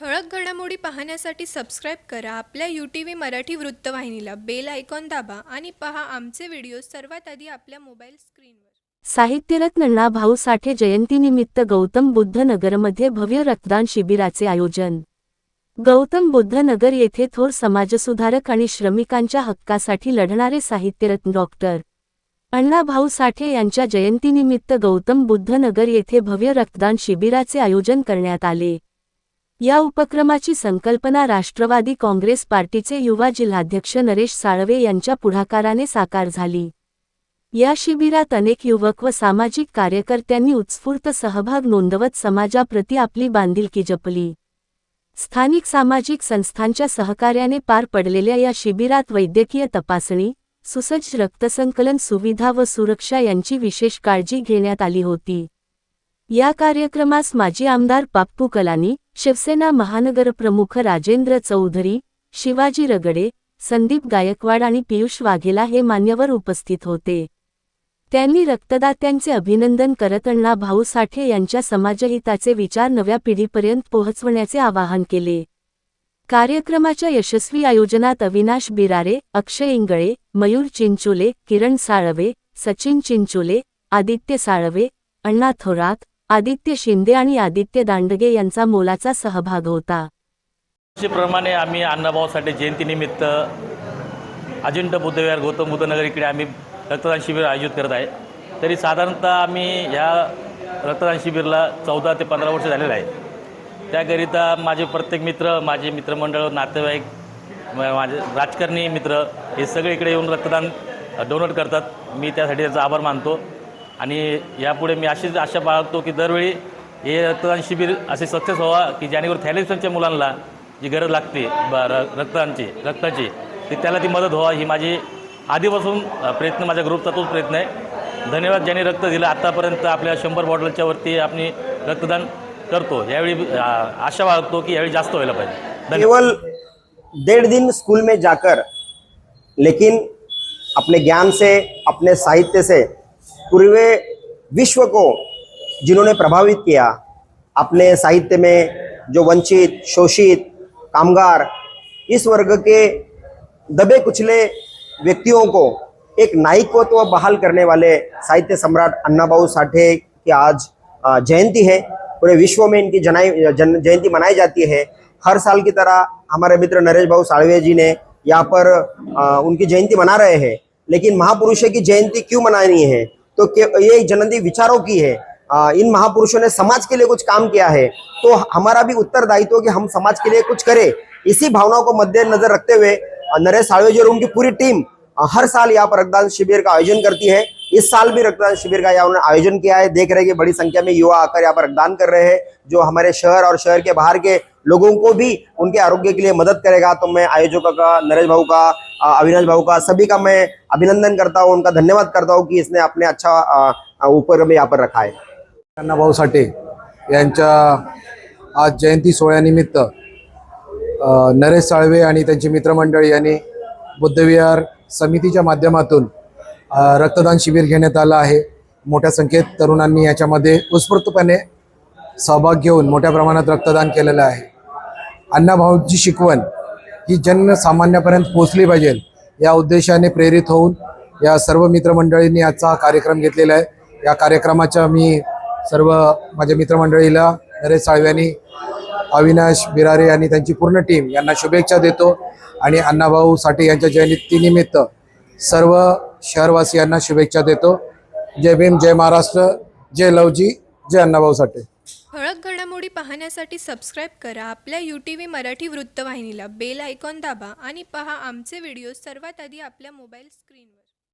ठळक घडामोडी पाहण्यासाठी सबस्क्राईब करा. आपल्या यू टी व्ही मराठी वृत्तवाहिनीला बेल आयकॉन दाबा आणि पहा आमचे व्हिडिओ सर्वात आधी आपल्या मोबाईल स्क्रीनवर साहित्यरत्न अण्णाभाऊ साठे जयंतीनिमित्त गौतम बुद्ध नगरमध्ये भव्य रक्तदान शिबिराचे आयोजन. गौतम बुद्ध नगर येथे थोर समाजसुधारक आणि श्रमिकांच्या हक्कासाठी लढणारे साहित्यरत्न डॉक्टर अण्णाभाऊ साठे यांच्या जयंतीनिमित्त गौतम बुद्ध नगर येथे भव्य रक्तदान शिबिराचे आयोजन करण्यात आले. या उपक्रमाची संकल्पना राष्ट्रवादी काँग्रेस पार्टीचे युवा जिल्हाध्यक्ष नरेश साळवे यांच्या पुढाकाराने साकार झाली. या शिबिरात अनेक युवक व सामाजिक कार्यकर्त्यांनी उत्स्फूर्त सहभाग नोंदवत समाजाप्रती आपली बांधिलकी जपली. स्थानिक सामाजिक संस्थांच्या सहकार्याने पार पडलेल्या या शिबिरात वैद्यकीय तपासणी सुसज्ज रक्तसंकलन सुविधा व सुरक्षा यांची विशेष काळजी घेण्यात आली होती. या कार्यक्रमास माजी आमदार पाप्पू कलानी शिवसेना महानगरप्रमुख राजेंद्र चौधरी शिवाजी रगडे संदीप गायकवाड आणि पियुष वाघेला हे मान्यवर उपस्थित होते. त्यांनी रक्तदात्यांचे अभिनंदन करत अण्णा भाऊ साठे यांच्या समाजहिताचे विचार नव्या पिढीपर्यंत पोहोचवण्याचे आवाहन केले. कार्यक्रमाच्या यशस्वी आयोजनात अविनाश बिरारे अक्षय इंगळे मयूर चिंचोले किरण साळवे सचिन चिंचोले आदित्य साळवे अण्णा थोरात आदित्य शिंदे आणि आदित्य दांडगे यांचा मोलाचा सहभाग होता. प्रमाणे आम्ही अण्णाभाऊसाठी जयंतीनिमित्त अजिंठा बुद्धविहार गौतम बुद्धनगर इकडे आम्ही रक्तदान शिबिर आयोजित करत आहे. तरी साधारणतः आम्ही ह्या रक्तदान शिबिरला चौदा ते पंधरा वर्ष झालेलं आहे त्याकरिता माझे प्रत्येक मित्र माझे मित्रमंडळ नातेवाईक म- माझे राजकारणी मित्र हे सगळे इकडे येऊन रक्तदान डोनेट करतात. मी त्यासाठी त्याचा आभार मानतो. आणि यापुढे मी अशीच आशा बाळगतो की दरवेळी हे रक्तदान शिबिर असे सक्सेस व्हावा की जेणेकरून थॅलेसनच्या मुलांना जी गरज लागते ब रक्तांची रक्ताची ती त्याला ती मदत व्हावा ही माझी आधीपासून प्रयत्न माझ्या ग्रुपचा तोच प्रयत्न आहे. धन्यवाद ज्यांनी रक्त दिलं आत्तापर्यंत आपल्या शंभर बॉटलच्या वरती आपण रक्तदान करतो. यावेळी आशा बाळगतो की यावेळी जास्त व्हायला पाहिजे. धन्यवाद. केवल डेढ़ दिन स्कूल में जाकर लेकिन अपने ज्ञान से अपने साहित्य से पूरे विश्व को जिन्होंने प्रभावित किया अपने साहित्य में जो वंचित शोषित कामगार इस वर्ग के दबे कुचले व्यक्तियों को एक नायकत्व बहाल करने वाले साहित्य सम्राट अन्नाबाऊ साठे की आज जयंती है। पूरे विश्व में इनकी जनाई जन, जयंती मनाई जाती है। हर साल की तरह हमारे मित्र नरेश भाऊ साळवे जी ने यहाँ पर अ, उनकी जयंती मना रहे हैं। लेकिन महापुरुषों की जयंती क्यों मनानी है? तो ये जनंदी विचारों की है। इन महापुरुषों ने समाज के लिए कुछ काम किया है। तो हमारा भी उत्तरदायित्व कि हम समाज के लिए कुछ करें। इसी भावना को मद्देनजर रखते हुए नरेश साड़वे जी और उनकी पूरी टीम हर साल यहाँ पर रक्तदान शिविर का आयोजन करती है। इस साल भी रक्तदान शिविर का यहाँ उन्होंने आयोजन किया है। देख रहे हैं कि बड़ी संख्या में युवा आकर यहाँ पर रक्तदान कर रहे हैं जो हमारे शहर और शहर के बाहर के लोगों को भी उनके आरोग्य के लिए मदद करेगा। तो मैं आयोजकों का नरेश भाऊ का अविनाश भाऊ का सभी का मैं अभिनंदन करता हूँ। उनका धन्यवाद करता हूँ कि इसने अपने अच्छा ऊपर में यहाँ पर रखा है। अण्णाभाऊ साठे यांच्या आज जयंती सोहळ्यानिमित्त नरेश साळवे आणि त्यांची मित्रमंडळी यांनी बुद्धविहार समितीच्या माध्यमातून रक्तदान शिबिर घेण्यात आलं आहे. मोठ्या संख्येत तरुणांनी याच्यामध्ये उत्स्फूर्तपणे सहभाग घेऊन मोठ्या प्रमाणात रक्तदान केलेलं आहे. अण्णाभाऊंची शिकवण ही जनसामान्यापर्यंत पोहोचली पाहिजे या उद्देशाने प्रेरित होऊन या सर्व मित्रमंडळींनी आजचा हा कार्यक्रम घेतलेला आहे. या कार्यक्रमाच्या मी सर्व माझ्या मित्रमंडळीला नरेश साळव्यांनी अविनाश बिरारे आणि त्यांची पूर्ण टीम यांना शुभेच्छा देतो आणि अण्णाभाऊ साठे यांच्या जयंतीनिमित्त सर्व शहरवासियांना शुभेच्छा देतो. जय भीम जय महाराष्ट्र जय लवजी जय अण्णाभाऊ साठे. ठळक घडामोडी पाहण्यासाठी सबस्क्राईब करा. आपल्या यू टी व्ही मराठी वृत्तवाहिनीला बेल आयकॉन दाबा आणि पहा आमचे व्हिडिओ सर्वात आधी आपल्या मोबाईल स्क्रीनवर